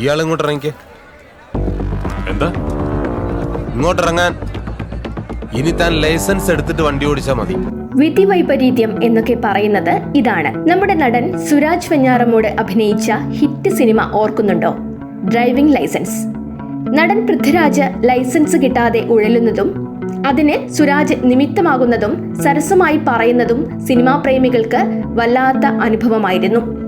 ഇയാൾ ഇങ്ങോട്ട് ഇറങ്ങിക്കേ എന്താ? ഇങ്ങോട്ട് ഇറങ്ങാൻ ഇനി താൻ ലൈസൻസ് എടുത്തിട്ട് വണ്ടി ഓടിച്ചാൽ മതി. വിധി വൈപരീത്യം എന്നൊക്കെ പറയുന്നത് ഇതാണ്. നമ്മുടെ നടൻ സുരാജ് വെഞ്ഞാറമോട് അഭിനയിച്ച ഹിറ്റ് സിനിമ ഓർക്കുന്നുണ്ടോ? Driving licence. നടൻ പൃഥ്വിരാജ് ലൈസൻസ് കിട്ടാതെ ഉഴലുന്നതും അതിന് സുരാജ് നിമിത്തമാകുന്നതും സരസമായി പറയുന്നതും സിനിമാ പ്രേമികൾക്ക് വല്ലാത്ത അനുഭവമായിരുന്നു.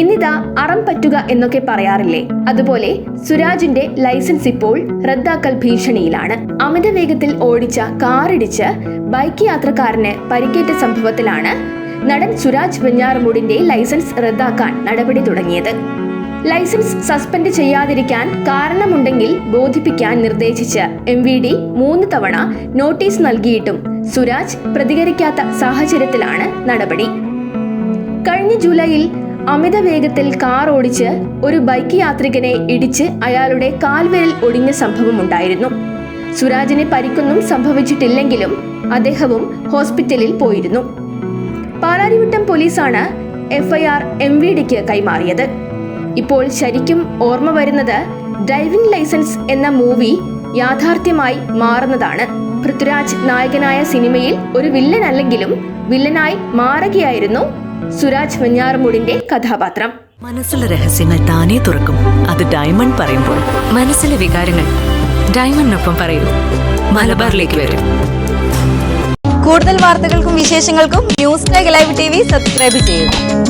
ഇന്നിതാ അറം പറ്റുക എന്നൊക്കെ പറയാറില്ലേ? അതുപോലെ സുരാജിന്റെ ലൈസൻസ് ഇപ്പോൾ റദ്ദാക്കൽ ഭീഷണിയിലാണ്. അമിത വേഗത്തിൽ ഓടിച്ച കാറിടിച്ച് ബൈക്ക് യാത്രക്കാരന് പരിക്കേറ്റ സംഭവത്തിലാണ് നടൻ സുരാജ് വെഞ്ഞാറമൂടിന്റെ ലൈസൻസ് റദ്ദാക്കാൻ നടപടി തുടങ്ങിയത്. ലൈസൻസ് സസ്പെൻഡ് ചെയ്യാതിരിക്കാൻ കാരണമുണ്ടെങ്കിൽ ബോധിപ്പിക്കാൻ നിർദ്ദേശിച്ച് എം വി ഡി മൂന്ന് തവണ നോട്ടീസ് നൽകിയിട്ടും സുരാജ് പ്രതികരിക്കാത്ത സാഹചര്യത്തിലാണ് നടപടി. കഴിഞ്ഞ ജൂലൈയിൽ അമിത വേഗത്തിൽ കാർ ഓടിച്ച് ഒരു ബൈക്ക് യാത്രികനെ ഇടിച്ച് അയാളുടെ കാൽവിരൽ ഒടിഞ്ഞ സംഭവമുണ്ടായിരുന്നു. സുരാജിന് പരിക്കൊന്നും സംഭവിച്ചിട്ടില്ലെങ്കിലും അദ്ദേഹവും ഹോസ്പിറ്റലിൽ പോയിരുന്നു. പാലാരിവട്ടം പോലീസാണ് എഫ്ഐആർ എം വി ഡിക്ക് കൈമാറിയത്. ഇപ്പോൾ ശരിക്കും ഓർമ്മ വരുന്നത് ഡ്രൈവിംഗ് ലൈസൻസ് എന്ന മൂവി യാഥാർത്ഥ്യമായി മാറുന്നതാണ്. പൃഥ്വിരാജ് നായകനായ സിനിമയിൽ ഒരു വില്ലൻ അല്ലെങ്കിലും വില്ലനായി മാറുകയായിരുന്നു സുരാജ് വെഞ്ഞാറമൂടിന്റെ കഥാപാത്രം. മനസ്സിലെ രഹസ്യങ്ങൾ താനേ തുറക്കും. അത് ഡയമണ്ട് പറയുമ്പോൾ മനസ്സിലെ വികാരങ്ങൾ ഡയമണ്ടിനൊപ്പം പറയും. മലബാറിലേക്ക് വരും. കൂടുതൽ വാർത്തകൾക്കും വിശേഷങ്ങൾക്കും news live T V subscribe ചെയ്യുക.